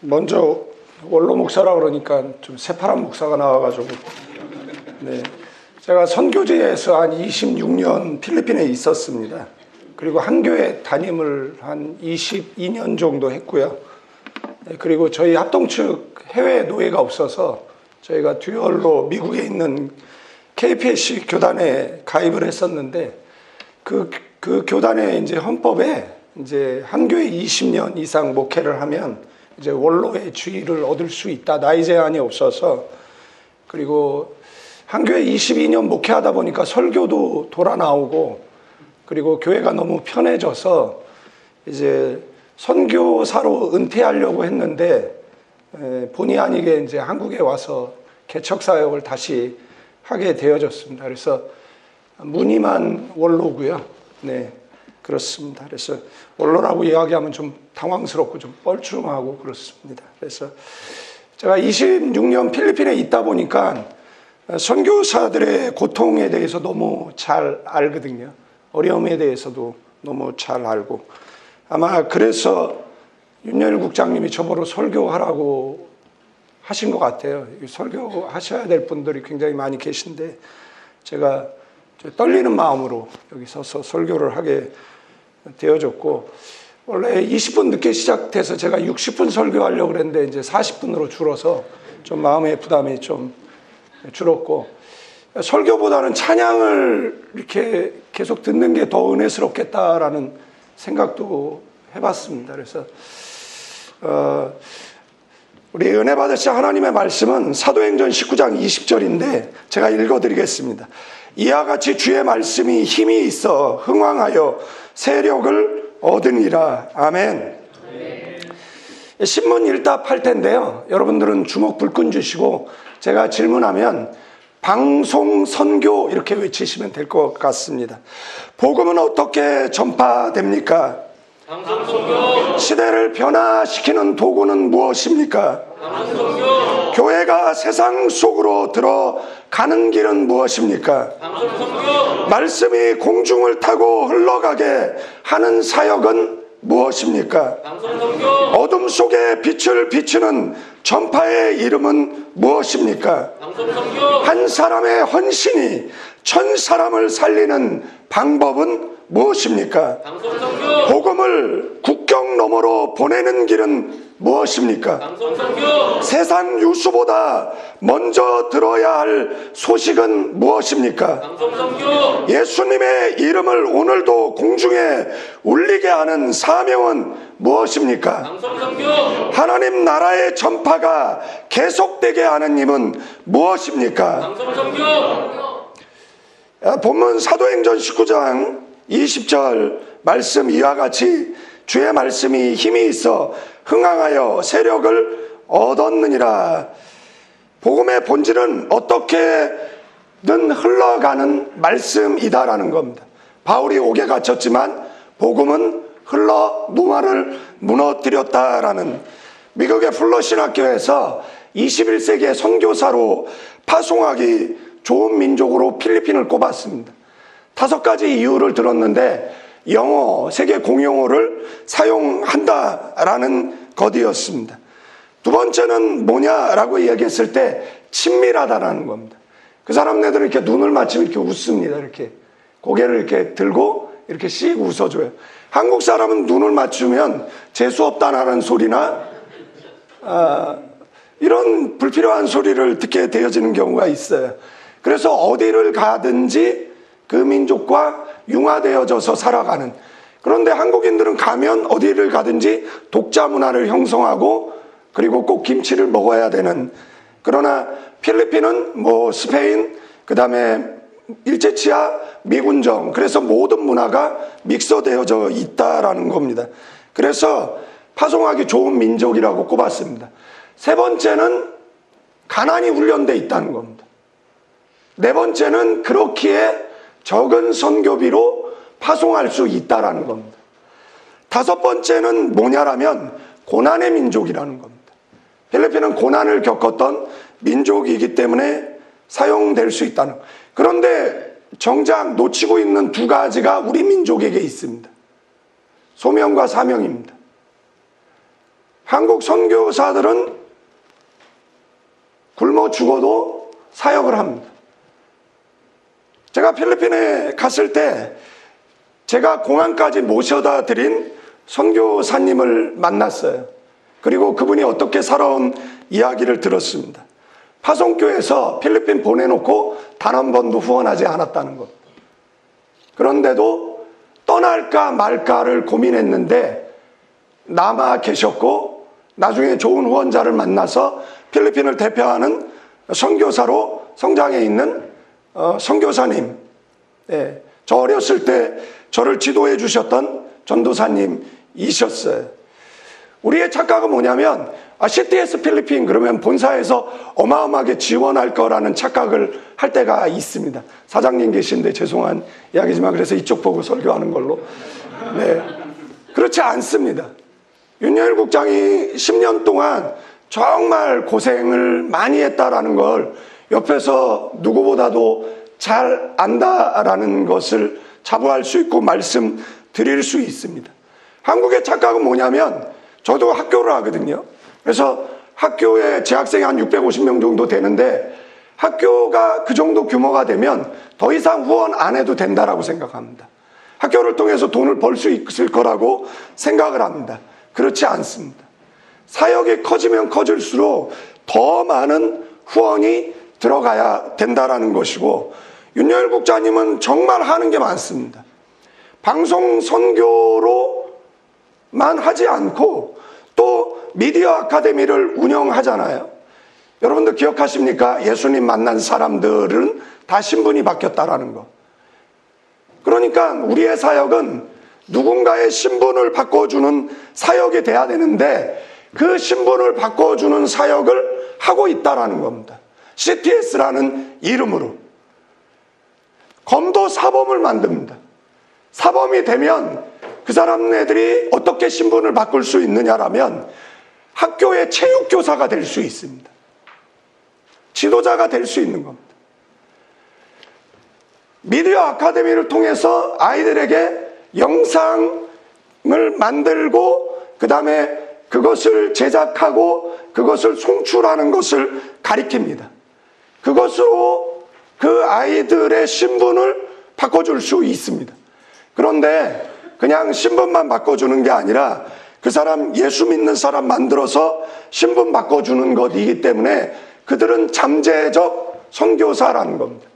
먼저 원로 목사라 그러니까 좀 새파란 목사가 나와가지고 네 제가 선교제에서 한 26년 필리핀에 있었습니다. 그리고 한 교회 담임을 한 22년 정도 했고요. 네, 그리고 저희 합동 측 해외 노예가 없어서 저희가 듀얼로 미국에 있는 KPSC 교단에 가입을 했었는데 그, 그 교단의 이제 헌법에 이제 한 교회 20년 이상 목회를 하면 이제 원로의 주의를 얻을 수 있다. 나이 제한이 없어서 그리고 한 교회 22년 목회하다 보니까 설교도 돌아 나오고 그리고 교회가 너무 편해져서 이제 선교사로 은퇴하려고 했는데 에, 본의 아니게 이제 한국에 와서 개척 사역을 다시 하게 되어졌습니다. 그래서 무늬만 원로고요. 네, 그렇습니다. 그래서 원로라고 이야기하면 좀 당황스럽고 좀 뻘쭘하고 그렇습니다. 그래서 제가 26년 필리핀에 있다 보니까 선교사들의 고통에 대해서 너무 잘 알거든요. 어려움에 대해서도 너무 잘 알고 아마 그래서 윤열 국장님이 저보고 설교하라고 하신 것 같아요. 설교하셔야 될 분들이 굉장히 많이 계신데 제가 떨리는 마음으로 여기 서서 설교를 하게 되어졌고 원래 20분 늦게 시작돼서 제가 60분 설교하려고 그랬는데 이제 40분으로 줄어서 좀 마음의 부담이 좀 줄었고 설교보다는 찬양을 이렇게 계속 듣는 게 더 은혜스럽겠다라는 생각도 해봤습니다. 그래서 어, 우리 은혜 받으신 하나님의 말씀은 사도행전 19장 20절인데 제가 읽어드리겠습니다. 이와 같이 주의 말씀이 힘이 있어 흥왕하여 세력을 얻으니라. 아멘. 신문 일답할 텐데요. 여러분들은 주먹 불끈 주시고 제가 질문하면 방송 선교 이렇게 외치시면 될 것 같습니다. 복음은 어떻게 전파됩니까? 방송 선교, 시대를 변화시키는 도구는 무엇입니까? 방송 선교, 교회가 세상 속으로 들어 가는 길은 무엇입니까? 말씀이 공중을 타고 흘러가게 하는 사역은 무엇입니까? 어둠 속에 빛을 비추는 전파의 이름은 무엇입니까? 한 사람의 헌신이 천 사람을 살리는 방법은 무엇입니까? 복음을 국경 너머로 보내는 길은 무엇입니까? 세상 뉴스보다 먼저 들어야 할 소식은 무엇입니까? 예수님의 이름을 오늘도 공중에 울리게 하는 사명은 무엇입니까? 하나님 나라의 전파가 계속되게 하는 힘은 무엇입니까? 아, 본문 사도행전 19장 20절 말씀 이와 같이 주의 말씀이 힘이 있어 흥황하여 세력을 얻었느니라. 복음의 본질은 어떻게든 흘러가는 말씀이다라는 겁니다. 바울이 옥에 갇혔지만 복음은 흘러 무마를 무너뜨렸다라는 미국의 플러 신 학교에서 21세기의 선교사로 파송하기 좋은 민족으로 필리핀을 꼽았습니다. 다섯 가지 이유를 들었는데 영어, 세계 공용어를 사용한다라는 것이었습니다. 두 번째는 뭐냐라고 이야기했을 때 친밀하다라는 겁니다. 그 사람네들은 이렇게 눈을 맞추면 이렇게 웃습니다. 이렇게 고개를 이렇게 들고 이렇게 씩 웃어줘요. 한국 사람은 눈을 맞추면 재수 없다라는 소리나 아, 이런 불필요한 소리를 듣게 되어지는 경우가 있어요. 그래서 어디를 가든지 그 민족과 융화되어져서 살아가는 그런데 한국인들은 가면 어디를 가든지 독자 문화를 형성하고 그리고 꼭 김치를 먹어야 되는 그러나 필리핀은 뭐 스페인 그다음에 일제치하 미군정 그래서 모든 문화가 믹서되어져 있다라는 겁니다. 그래서 파송하기 좋은 민족이라고 꼽았습니다. 세 번째는 가난이 훈련돼 있다는 겁니다. 네 번째는 그렇기에 적은 선교비로 파송할 수 있다라는 겁니다. 다섯 번째는 뭐냐라면 고난의 민족이라는 겁니다. 필리핀은 고난을 겪었던 민족이기 때문에 사용될 수 있다는. 그런데 정작 놓치고 있는 두 가지가 우리 민족에게 있습니다. 소명과 사명입니다. 한국 선교사들은 굶어 죽어도 사역을 합니다. 제가 필리핀에 갔을 때 제가 공항까지 모셔다 드린 선교사님을 만났어요. 그리고 그분이 어떻게 살아온 이야기를 들었습니다. 파송교에서 필리핀 보내놓고 단 한 번도 후원하지 않았다는 것. 그런데도 떠날까 말까를 고민했는데 남아 계셨고 나중에 좋은 후원자를 만나서 필리핀을 대표하는 선교사로 성장해 있는 어, 선교사님, 예, 저 어렸을 때 저를 지도해 주셨던 전도사님이셨어요. 우리의 착각은 뭐냐면 아, CTS 필리핀 그러면 본사에서 어마어마하게 지원할 거라는 착각을 할 때가 있습니다. 사장님 계신데 죄송한 이야기지만 그래서 이쪽 보고 설교하는 걸로. 네. 그렇지 않습니다. 윤여일 국장이 10년 동안 정말 고생을 많이 했다라는 걸 옆에서 누구보다도 잘 안다라는 것을 자부할 수 있고 말씀드릴 수 있습니다. 한국의 착각은 뭐냐면 저도 학교를 하거든요. 그래서 학교에 재학생이 한 650명 정도 되는데 학교가 그 정도 규모가 되면 더 이상 후원 안 해도 된다라고 생각합니다. 학교를 통해서 돈을 벌 수 있을 거라고 생각을 합니다. 그렇지 않습니다. 사역이 커지면 커질수록 더 많은 후원이 들어가야 된다라는 것이고 윤여일 국장님은 정말 하는 게 많습니다. 방송 선교로만 하지 않고 또 미디어 아카데미를 운영하잖아요. 여러분들 기억하십니까? 예수님 만난 사람들은 다 신분이 바뀌었다라는 거. 그러니까 우리의 사역은 누군가의 신분을 바꿔주는 사역이 돼야 되는데 그 신분을 바꿔주는 사역을 하고 있다라는 겁니다. CTS라는 이름으로. 검도 사범을 만듭니다. 사범이 되면 그 사람네들이 어떻게 신분을 바꿀 수 있느냐라면 학교의 체육교사가 될 수 있습니다. 지도자가 될 수 있는 겁니다. 미디어 아카데미를 통해서 아이들에게 영상을 만들고 그 다음에 그것을 제작하고 그것을 송출하는 것을 가리킵니다. 그것으로 그 아이들의 신분을 바꿔줄 수 있습니다. 그런데 그냥 신분만 바꿔주는 게 아니라 그 사람 예수 믿는 사람 만들어서 신분 바꿔주는 것이기 때문에 그들은 잠재적 선교사라는 겁니다.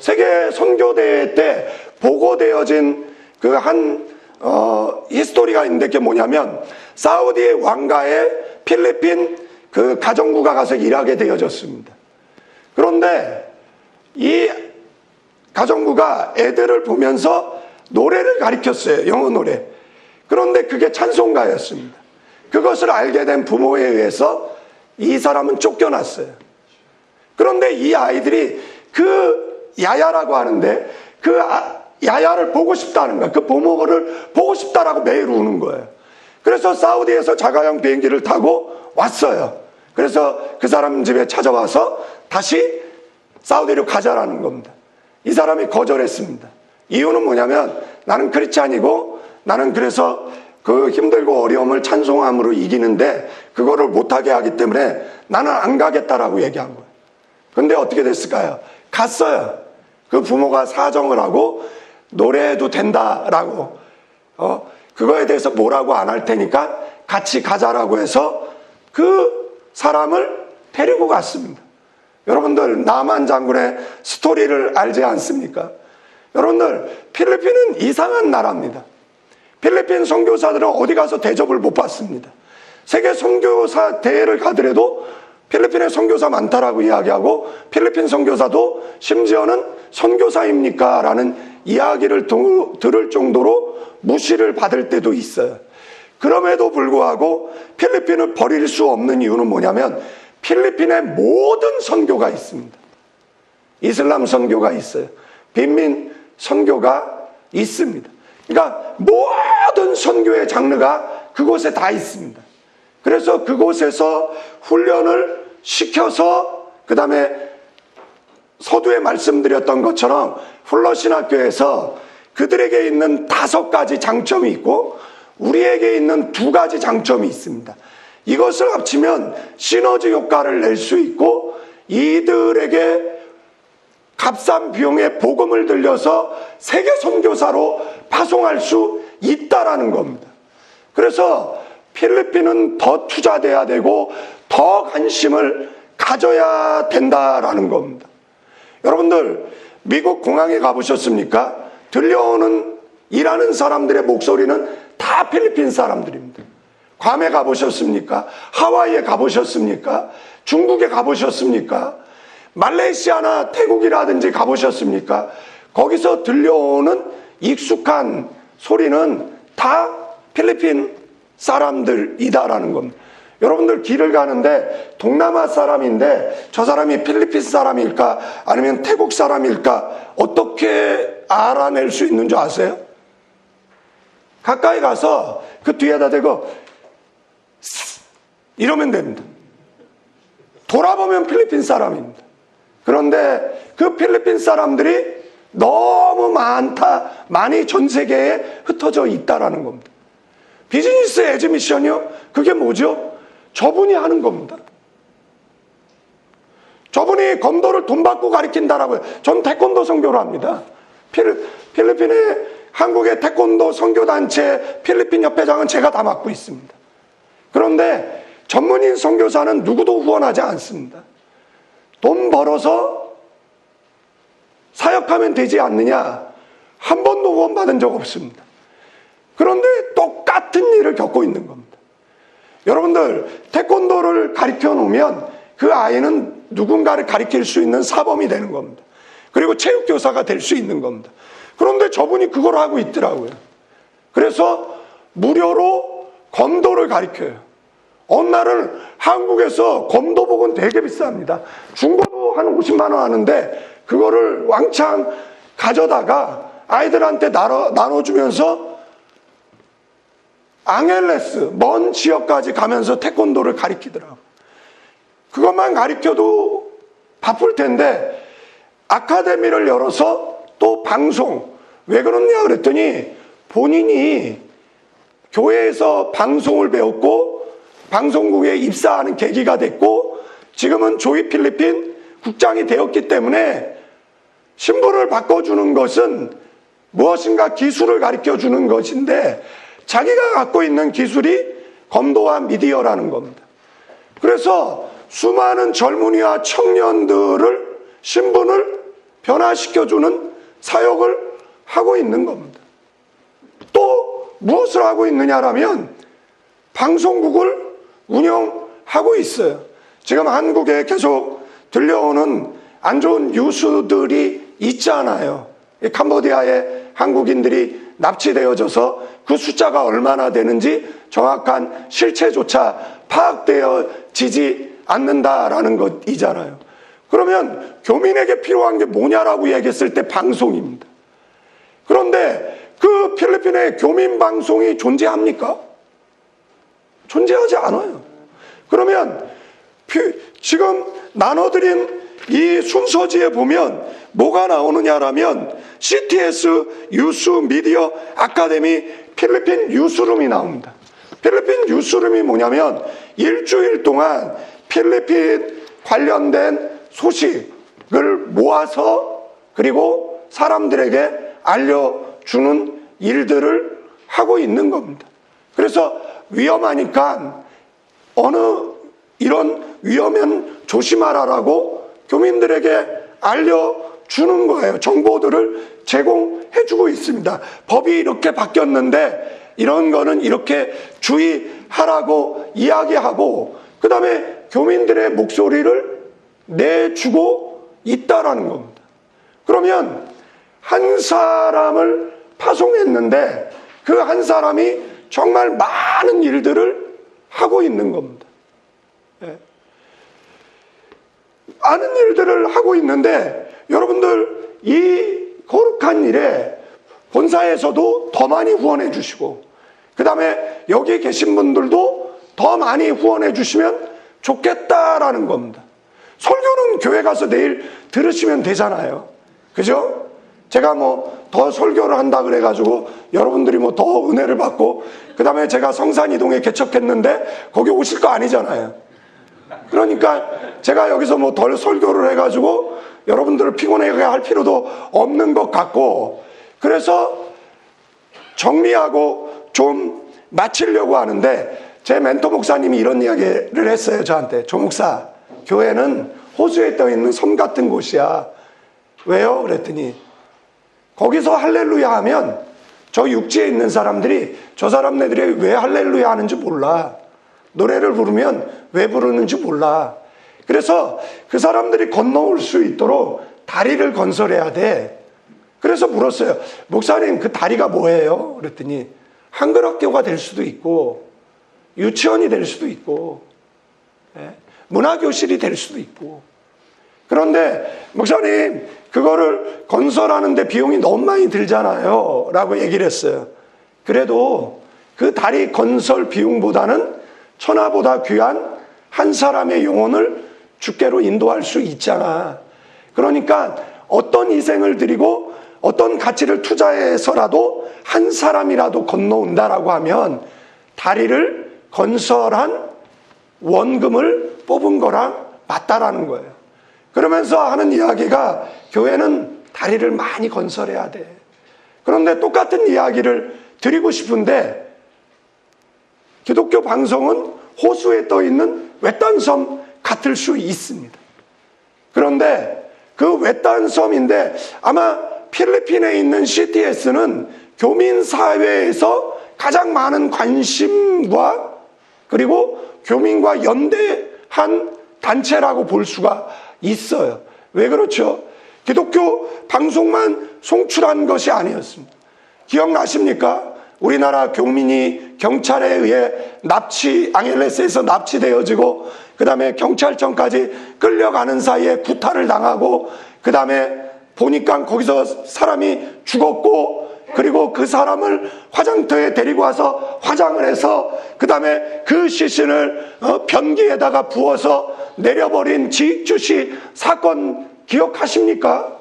세계 선교대회 때 보고되어진 그 한 어, 히스토리가 있는데 그게 뭐냐면 사우디의 왕가에 필리핀 그 가정부가 가서 일하게 되어졌습니다. 그런데 이 가정부가 애들을 보면서 노래를 가리켰어요. 영어 노래. 그런데 그게 찬송가였습니다. 그것을 알게 된 부모에 의해서 이 사람은 쫓겨났어요. 그런데 이 아이들이 그 야야라고 하는데 그 아- 야야를 보고 싶다는 거야. 그 부모를 보고 싶다라고 매일 우는 거예요. 그래서 사우디에서 자가용 비행기를 타고 왔어요. 그래서 그 사람 집에 찾아와서 다시 사우디로 가자라는 겁니다. 이 사람이 거절했습니다. 이유는 뭐냐면 나는 크리스찬이고 나는 그래서 그 힘들고 어려움을 찬송함으로 이기는데 그거를 못하게 하기 때문에 나는 안 가겠다라고 얘기한 거예요. 근데 어떻게 됐을까요? 갔어요. 그 부모가 사정을 하고 노래해도 된다라고 어 그거에 대해서 뭐라고 안 할 테니까 같이 가자라고 해서 그 사람을 데리고 갔습니다. 여러분들 남한 장군의 스토리를 알지 않습니까? 여러분들 필리핀은 이상한 나라입니다. 필리핀 선교사들은 어디 가서 대접을 못 받습니다. 세계 선교사 대회를 가더라도 필리핀에 선교사 많다라고 이야기하고 필리핀 선교사도 심지어는 선교사입니까? 라는 이야기를 도- 들을 정도로 무시를 받을 때도 있어요. 그럼에도 불구하고 필리핀을 버릴 수 없는 이유는 뭐냐면 필리핀에 모든 선교가 있습니다. 이슬람 선교가 있어요. 빈민 선교가 있습니다. 그러니까 모든 선교의 장르가 그곳에 다 있습니다. 그래서 그곳에서 훈련을 시켜서 그 다음에 서두에 말씀드렸던 것처럼 플러신학교에서 그들에게 있는 다섯 가지 장점이 있고 우리에게 있는 두 가지 장점이 있습니다. 이것을 합치면 시너지 효과를 낼 수 있고 이들에게 값싼 비용의 복음을 들려서 세계 선교사로 파송할 수 있다라는 겁니다. 그래서 필리핀은 더 투자돼야 되고 더 관심을 가져야 된다라는 겁니다. 여러분들 미국 공항에 가보셨습니까? 들려오는 일하는 사람들의 목소리는 다 필리핀 사람들입니다. 괌에 가보셨습니까? 하와이에 가보셨습니까? 중국에 가보셨습니까? 말레이시아나 태국이라든지 가보셨습니까? 거기서 들려오는 익숙한 소리는 다 필리핀 사람들이다라는 겁니다. 여러분들 길을 가는데 동남아 사람인데 저 사람이 필리핀 사람일까 아니면 태국 사람일까 어떻게 알아낼 수 있는 줄 아세요? 가까이 가서 그 뒤에다 대고 쓰- 이러면 됩니다. 돌아보면 필리핀 사람입니다. 그런데 그 필리핀 사람들이 너무 많다, 많이 전 세계에 흩어져 있다라는 겁니다. 비즈니스 에즈 미션이요? 그게 뭐죠? 저분이 하는 겁니다. 저분이 검도를 돈 받고 가리킨다라고요. 전 태권도 선교를 합니다. 필, 필리핀의 한국의 태권도 선교단체 필리핀 협회장은 제가 다 맡고 있습니다. 그런데 전문인 선교사는 누구도 후원하지 않습니다. 돈 벌어서 사역하면 되지 않느냐? 한 번도 후원받은 적 없습니다. 그런데 똑같은 일을 겪고 있는 겁니다. 여러분들, 태권도를 가르쳐 놓으면 그 아이는 누군가를 가르칠 수 있는 사범이 되는 겁니다. 그리고 체육교사가 될 수 있는 겁니다. 그런데 저분이 그걸 하고 있더라고요. 그래서 무료로 검도를 가르쳐요. 날은 한국에서 검도복은 되게 비쌉니다. 중고도 한 50만 원 하는데 그거를 왕창 가져다가 아이들한테 나눠, 나눠주면서 앙헬레스, 먼 지역까지 가면서 태권도를 가리키더라고. 그것만 가리켜도 바쁠 텐데, 아카데미를 열어서 또 방송. 왜 그러냐 그랬더니, 본인이 교회에서 방송을 배웠고, 방송국에 입사하는 계기가 됐고, 지금은 조이 필리핀 국장이 되었기 때문에, 신분을 바꿔주는 것은 무엇인가 기술을 가르쳐 주는 것인데 자기가 갖고 있는 기술이 검도와 미디어라는 겁니다. 그래서 수많은 젊은이와 청년들을 신분을 변화시켜 주는 사역을 하고 있는 겁니다. 또 무엇을 하고 있느냐라면 방송국을 운영하고 있어요. 지금 한국에 계속 들려오는 안 좋은 뉴스들이 있잖아요. 이 캄보디아에 한국인들이 납치되어져서 그 숫자가 얼마나 되는지 정확한 실체조차 파악되어지지 않는다라는 것이잖아요. 그러면 교민에게 필요한 게 뭐냐라고 얘기했을 때 방송입니다. 그런데 그 필리핀에 교민 방송이 존재합니까? 존재하지 않아요. 그러면 피- 지금 나눠드린 이 순서지에 보면 뭐가 나오느냐라면 CTS 유스 미디어 아카데미 필리핀 뉴스룸이 나옵니다. 필리핀 뉴스룸이 뭐냐면 일주일 동안 필리핀 관련된 소식을 모아서 그리고 사람들에게 알려주는 일들을 하고 있는 겁니다. 그래서 위험하니까 어느 이런 위험은 조심하라라고 교민들에게 알려주는 거예요. 정보들을 제공해주고 있습니다. 법이 이렇게 바뀌었는데 이런 거는 이렇게 주의하라고 이야기하고 그 다음에 교민들의 목소리를 내주고 있다라는 겁니다. 그러면 한 사람을 파송했는데 그 한 사람이 정말 많은 일들을 하고 있는 겁니다. 예. 많은 일들을 하고 있는데 여러분들 이 거룩한 일에 본사에서도 더 많이 후원해 주시고 그 다음에 여기 계신 분들도 더 많이 후원해 주시면 좋겠다라는 겁니다. 설교는 교회 가서 내일 들으시면 되잖아요. 그죠? 제가 뭐 더 설교를 한다 그래가지고 여러분들이 뭐 더 은혜를 받고 그 다음에 제가 성산 이동에 개척했는데 거기 오실 거 아니잖아요. 그러니까 제가 여기서 뭐 덜 설교를 해가지고 여러분들을 피곤하게 할 필요도 없는 것 같고 그래서 정리하고 좀 마치려고 하는데 제 멘토 목사님이 이런 이야기를 했어요 저한테 조 목사 교회는 호수에 떠 있는 섬 같은 곳이야 왜요? 그랬더니 거기서 할렐루야 하면 저 육지에 있는 사람들이 저 사람네들이 왜 할렐루야 하는지 몰라 노래를 부르면 왜 부르는지 몰라 그래서 그 사람들이 건너올 수 있도록 다리를 건설해야 돼 그래서 물었어요. 목사님, 그 다리가 뭐예요? 그랬더니 한글학교가 될 수도 있고, 유치원이 될 수도 있고, 예, 문화교실이 될 수도 있고. 그런데 목사님, 그거를 건설하는데 비용이 너무 많이 들잖아요. 라고 얘기를 했어요. 그래도 그 다리 건설 비용보다는 천하보다 귀한 한 사람의 영혼을 주께로 인도할 수 있잖아. 그러니까 어떤 희생을 드리고 어떤 가치를 투자해서라도 한 사람이라도 건너온다라고 하면 다리를 건설한 원금을 뽑은 거랑 맞다라는 거예요. 그러면서 하는 이야기가 교회는 다리를 많이 건설해야 돼. 그런데 똑같은 이야기를 드리고 싶은데 기독교 방송은 호수에 떠 있는 외딴 섬 같을 수 있습니다. 그런데 그 외딴 섬인데 아마 필리핀에 있는 CTS는 교민 사회에서 가장 많은 관심과 그리고 교민과 연대한 단체라고 볼 수가 있어요. 왜 그렇죠? 기독교 방송만 송출한 것이 아니었습니다. 기억나십니까? 우리나라 교민이 경찰에 의해 납치, 앙헬레스에서 납치되어지고, 그 다음에 경찰청까지 끌려가는 사이에 구타를 당하고, 그 다음에 보니까 거기서 사람이 죽었고, 그리고 그 사람을 화장터에 데리고 와서 화장을 해서, 그 다음에 그 시신을 어, 변기에다가 부어서 내려버린 지익주시 사건 기억하십니까?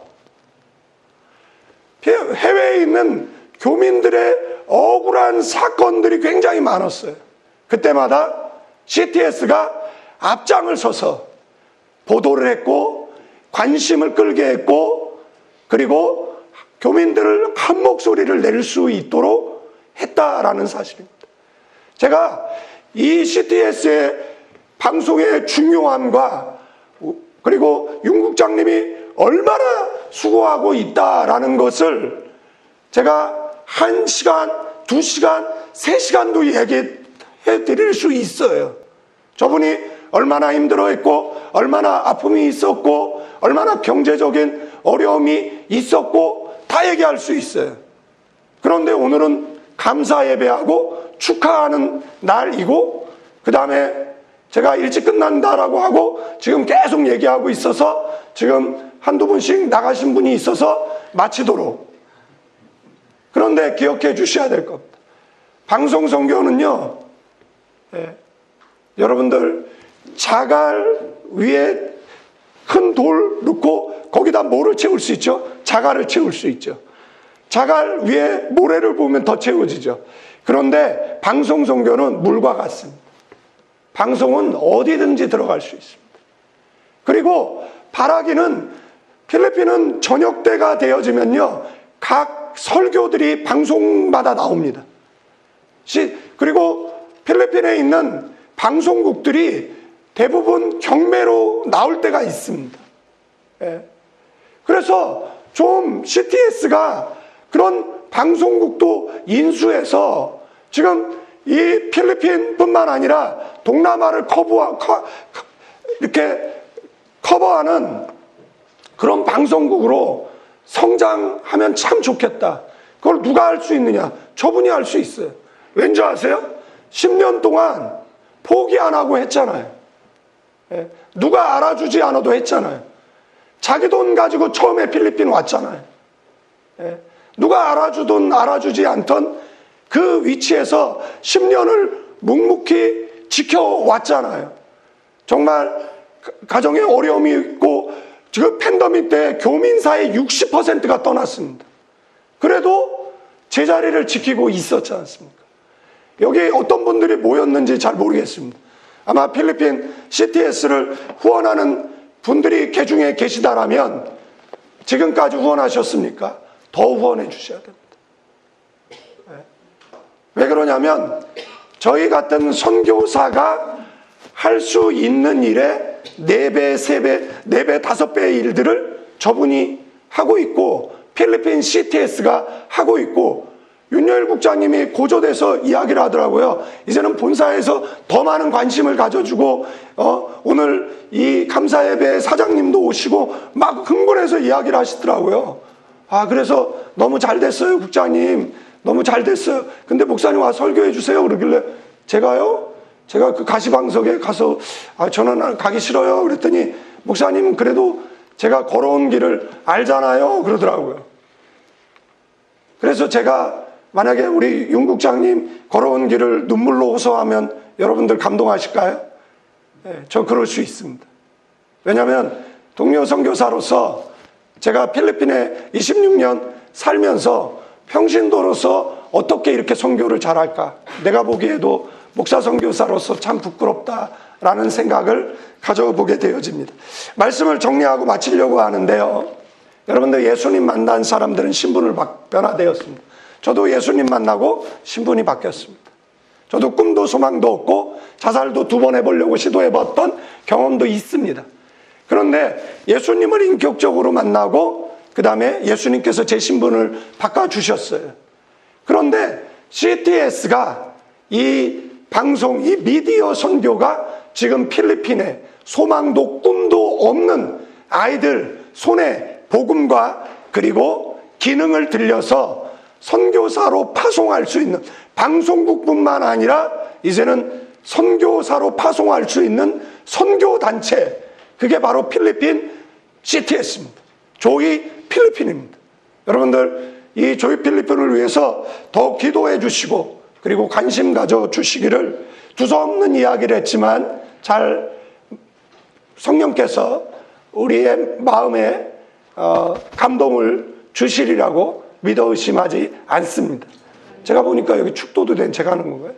해외에 있는 교민들의 억울한 사건들이 굉장히 많았어요. 그때마다 CTS가 앞장을 서서 보도를 했고 관심을 끌게 했고 그리고 교민들을 한 목소리를 낼 수 있도록 했다라는 사실입니다. 제가 이 CTS의 방송의 중요함과 그리고 윤 국장님이 얼마나 수고하고 있다라는 것을 제가 한 시간, 두 시간, 세 시간도 얘기해 드릴 수 있어요. 저분이 얼마나 힘들어 했고, 얼마나 아픔이 있었고, 얼마나 경제적인 어려움이 있었고, 다 얘기할 수 있어요. 그런데 오늘은 감사 예배하고 축하하는 날이고, 그 다음에 제가 일찍 끝난다라고 하고 지금 계속 얘기하고 있어서 지금 한두 분씩 나가신 분이 있어서 마치도록. 그런데 기억해 주셔야 될 겁니다. 방송 선교는요, 예, 여러분들 자갈 위에 큰돌 넣고 거기다 뭐를 채울 수 있죠? 자갈을 채울 수 있죠. 자갈 위에 모래를 보면 더 채워지죠. 그런데 방송 선교는 물과 같습니다. 방송은 어디든지 들어갈 수 있습니다. 그리고 바라기는 필리핀은 저녁 때가 되어지면요. 각 설교들이 방송마다 나옵니다. 시- 그리고 필리핀에 있는 방송국들이 대부분 경매로 나올 때가 있습니다. 예. 그래서 좀 CTS가 그런 방송국도 인수해서 지금 이 필리핀뿐만 아니라 동남아를 커버, 커, 이렇게 커버하는 그런 방송국으로 성장하면 참 좋겠다. 그걸 누가 할 수 있느냐? 저분이 할 수 있어요. 왠지 아세요? 10년 동안 포기 안 하고 했잖아요. 예, 누가 알아주지 않아도 했잖아요. 자기 돈 가지고 처음에 필리핀 왔잖아요. 예, 누가 알아주든 알아주지 않던 그 위치에서 10년을 묵묵히 지켜왔잖아요. 정말 가정에 어려움이 있고 지금 팬더믹 때 교민사의 60%가 떠났습니다. 그래도 제자리를 지키고 있었지 않습니까? 여기 어떤 분들이 모였는지 잘 모르겠습니다. 아마 필리핀 CTS를 후원하는 분들이 개 중에 계시다라면 지금까지 후원하셨습니까? 더 후원해 주셔야 됩니다. 네. 왜 그러냐면 저희 같은 선교사가 할 수 있는 일에 네배세배네 배 다섯 배의 일들을 저분이 하고 있고 필리핀 CTS가 하고 있고 윤여일 국장님이 고조돼서 이야기를 하더라고요. 이제는 본사에서 더 많은 관심을 가져주고 어, 오늘 이 감사예배 사장님도 오시고 막 흥분해서 이야기를 하시더라고요. 아 그래서 너무 잘 됐어요 국장님 너무 잘 됐어요. 근데 목사님 와 설교해 주세요 그러길래 제가요 제가 그 가시방석에 가서 아 저는 가기 싫어요 그랬더니 목사님은 그래도 제가 걸어온 길을 알잖아요 그러더라고요. 그래서 제가 만약에 우리 윤 국장님 걸어온 길을 눈물로 호소하면 여러분들 감동하실까요? 네, 저 그럴 수 있습니다. 왜냐하면 동료 선교사로서 제가 필리핀에 26년 살면서 평신도로서 어떻게 이렇게 선교를 잘할까? 내가 보기에도 목사 선교사로서 참 부끄럽다라는 생각을 가져보게 되어집니다. 말씀을 정리하고 마치려고 하는데요. 여러분들 예수님 만난 사람들은 신분을 바- 변화되었습니다. 저도 예수님 만나고 신분이 바뀌었습니다. 저도 꿈도 소망도 없고 자살도 두 번 해보려고 시도해봤던 경험도 있습니다. 그런데 예수님을 인격적으로 만나고 그 다음에 예수님께서 제 신분을 바꿔주셨어요. 그런데 CTS가 이 방송, 이 미디어 선교가 지금 필리핀에 소망도 꿈도 없는 아이들 손에 복음과 그리고 기능을 들려서 선교사로 파송할 수 있는 방송국뿐만 아니라 이제는 선교사로 파송할 수 있는 선교단체 그게 바로 필리핀 CTS입니다. 조이 필리핀입니다. 여러분들 이 조이 필리핀을 위해서 더 기도해 주시고 그리고 관심 가져 주시기를 두서없는 이야기를 했지만 잘 성령께서 우리의 마음에 어, 감동을 주시리라고 믿어 의심하지 않습니다. 제가 보니까 여기 축도도 된 제가 하는 건가요?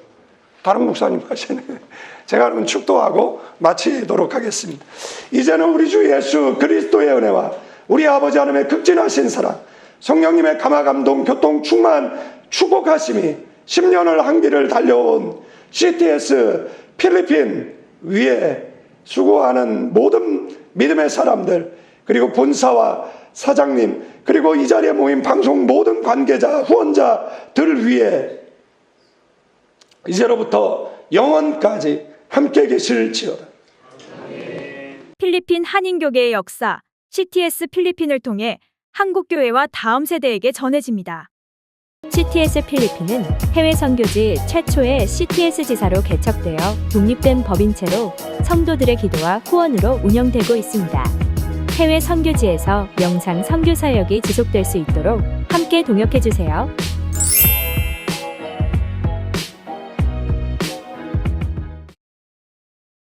다른 목사님 하시네. 제가 그러면 축도하고 마치도록 하겠습니다. 이제는 우리 주 예수 그리스도의 은혜와 우리 아버지 하나님의 극진하신 사랑, 성령님의 감화 감동, 교통 충만, 축복하심이 10년을 한 길을 달려온 CTS 필리핀 위에 수고하는 모든 믿음의 사람들, 그리고 본사와 사장님, 그리고 이 자리에 모인 방송 모든 관계자, 후원자들 위해 이제로부터 영원까지 함께 계실지어다. 필리핀 한인교계의 역사, CTS 필리핀을 통해 한국교회와 다음 세대에게 전해집니다. CTS 필리핀은 해외 선교지 최초의 CTS 지사로 개척되어 독립된 법인체로 성도들의 기도와 후원으로 운영되고 있습니다. 해외 선교지에서 영상 선교 사역이 지속될 수 있도록 함께 동역해 주세요.